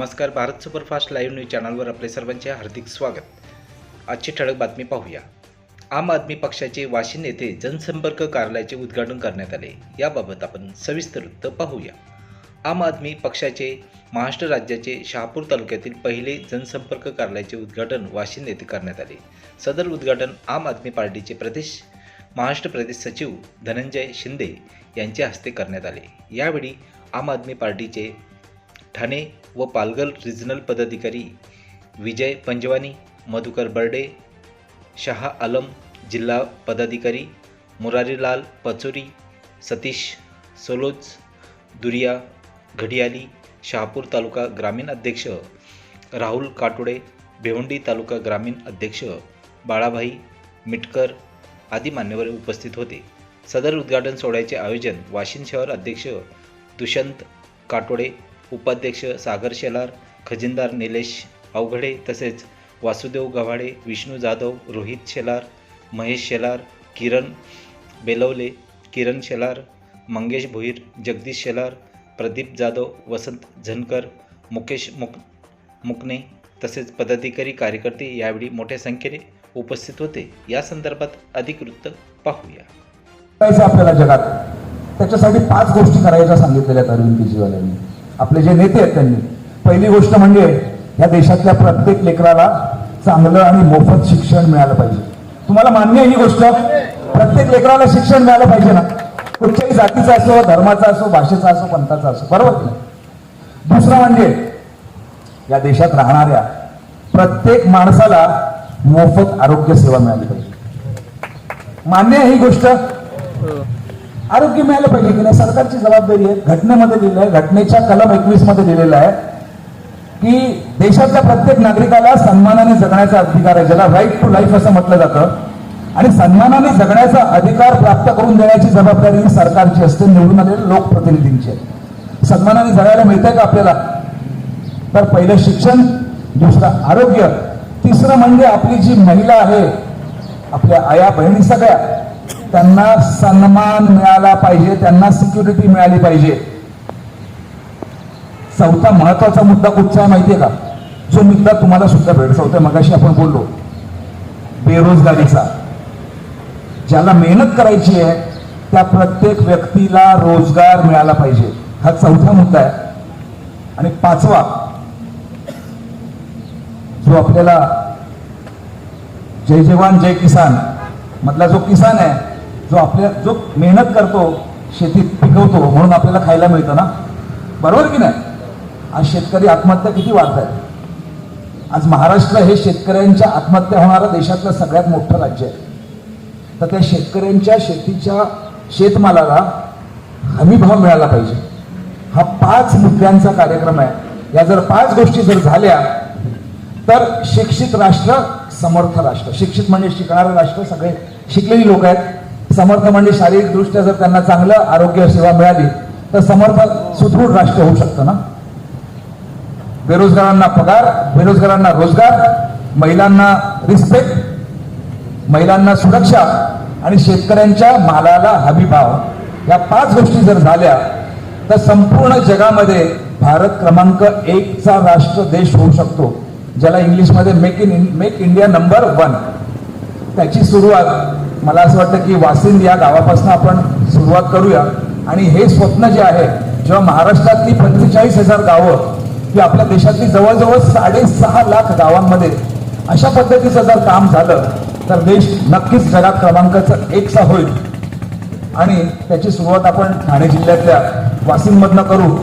नमस्कार Bharat superfast live news चॅनलवर आपले सर्वांचे हार्दिक स्वागत. आजची ठळक बातमी पाहूया. आम आदमी पक्षाचे वाशिंद येथे जनसंपर्क कार्यालयाचे उद्घाटन करण्यात आले. याबाबत आपण सविस्तर वृत्त पाहूया. आम आदमी पक्षाचे महाराष्ट्र राज्याचे शहापूर तालुक्यातील पहिले जनसंपर्क कार्यालयाचे उद्घाटन वाशिंद येथे करण्यात आले. सदर उद्घाटन आम आदमी पार्टीचे प्रदेश महाराष्ट्र प्रदेश सचिव धनंजय शिंदे यांच्या हस्ते करण्यात आले. यावेळी आम आदमी पार्टीचे ठाणे व पालघर रिजनल पदाधिकारी विजय पंजवानी मधुकर बर्डे शहा आलम जिल्हा पदाधिकारी मुरारीलाल पचोरी सतीश सलोज दुरिया घडियाली शहापूर तालुका ग्रामीण अध्यक्ष राहुल काटोडे भिवंडी तालुका ग्रामीण अध्यक्ष बाळाभाई मिटकर आदी मान्यवर उपस्थित होते. सदर उद्घाटन सोहळ्याचे आयोजन वाशिम शहर अध्यक्ष दुष्यंत काटोडे उपाध्यक्ष सागर शेलार खजिनदार निलेश अवघडे तसेच वासुदेव गव्हाडे विष्णू जाधव रोहित शेलार महेश शेलार किरण बेलवले किरण शेलार मंगेश भोईर जगदीश शेलार प्रदीप जाधव वसंत झनकर मुकेश मुक मुकणे तसेच पदाधिकारी कार्यकर्ते यावेळी मोठ्या संख्येने उपस्थित होते. या संदर्भात अधिक वृत्त पाहूया आपल्याला जगात. त्याच्यासाठी पाच गोष्टी करायच्या सांगितलेल्या अरविंद केजरीवाल यांनी आपले जे नेते आहेत त्यांनी. पहिली गोष्ट म्हणजे ह्या देशातल्या प्रत्येक लेकराला चांगलं आणि मोफत शिक्षण मिळालं पाहिजे. तुम्हाला मान्य आहे ही गोष्ट? प्रत्येक लेकराला शिक्षण मिळालं पाहिजे ना. कुठच्याही जातीचा असो धर्माचा असो भाषेचा असो पंथाचा असो बरोबर नाही? दुसरं म्हणजे या देशात राहणाऱ्या प्रत्येक माणसाला मोफत आरोग्य सेवा मिळाली पाहिजे. मान्य आहे ही गोष्ट? आरोग्य मिळालं पाहिजे की नाही? सरकारची जबाबदारी आहे. घटनेमध्ये लिहिलं आहे. घटनेच्या कलम एकवीसमध्ये लिहिलेलं आहे की देशातल्या प्रत्येक नागरिकाला सन्मानाने जगण्याचा अधिकार आहे. ज्याला राईट टू लाईफ असं म्हटलं जातं. आणि सन्मानाने जगण्याचा अधिकार प्राप्त करून देण्याची जबाबदारी ही सरकारची असते. निवडून आलेल्या लोकप्रतिनिधींची आहे. सन्मानाने जगायला मिळतंय का आपल्याला? तर पहिलं शिक्षण दुसरं आरोग्य तिसरं म्हणजे आपली जी महिला आहे आपल्या आया बहिणी सगळ्या. त्यांना सन्मान मिळाला पाहिजे त्यांना सिक्युरिटी मिळाली पाहिजे. चौथा महत्त्वाचा मुद्दा कुठचा आहे माहितीये का? जो मुद्दा तुम्हाला सुद्धा भेडसावतोय मगाशी आपण बोललो. बेरोजगारीचा. ज्याला मेहनत करायची आहे त्या प्रत्येक व्यक्तीला रोजगार मिळाला पाहिजे. हा चौथा मुद्दा आहे. आणि पाचवा जो आपल्याला जय जवान जय किसान मधला जो किसान आहे जो आपल्या जो मेहनत करतो शेतीत पिकवतो म्हणून आपल्याला खायला मिळतं ना? बरोबर की नाही? आज शेतकरी आत्महत्या किती वाढत आहेत आज महाराष्ट्र हे शेतकऱ्यांच्या आत्महत्या होणारं देशातलं सगळ्यात मोठं राज्य आहे. तर त्या शेतकऱ्यांच्या शेतीच्या शेतमालाला हमी भाव मिळाला पाहिजे. हा पाच मुद्द्यांचा कार्यक्रम आहे. या जर पाच गोष्टी जर झाल्या तर शिक्षित राष्ट्र समर्थ राष्ट्र. शिक्षित म्हणजे शिकणारं राष्ट्र सगळे. शिकलेली लोक आहेत. समर्थ म्हणजे शारीरिकदृष्ट्या जर त्यांना चांगलं आरोग्य सेवा मिळाली तर समर्थ सुदृढ राष्ट्र होऊ शकतं ना? बेरोजगारांना पगार बेरोजगारांना रोजगार महिलांना रिस्पेक्ट महिलांना सुरक्षा आणि शेतकऱ्यांच्या मालाला हमीभाव या पाच गोष्टी जर झाल्या तर संपूर्ण जगामध्ये भारत क्रमांक एकचा राष्ट्र देश होऊ शकतो ज्याला इंग्लिशमध्ये make in make India number one त्याची सुरुवात मला असं वाटतं की वासिंद या गावापासून आपण सुरुवात करूया. आणि हे स्वप्न जे आहे जेव्हा महाराष्ट्रातली पंचेचाळीस हजार गावं की आपल्या देशातली जवळजवळ साडेसहा लाख गावांमध्ये अशा पद्धतीचं जर काम झालं तर देश नक्कीच जगात क्रमांकाचं एकचा होईल. आणि त्याची सुरुवात आपण ठाणे जिल्ह्यातल्या वासिंदमधनं करू.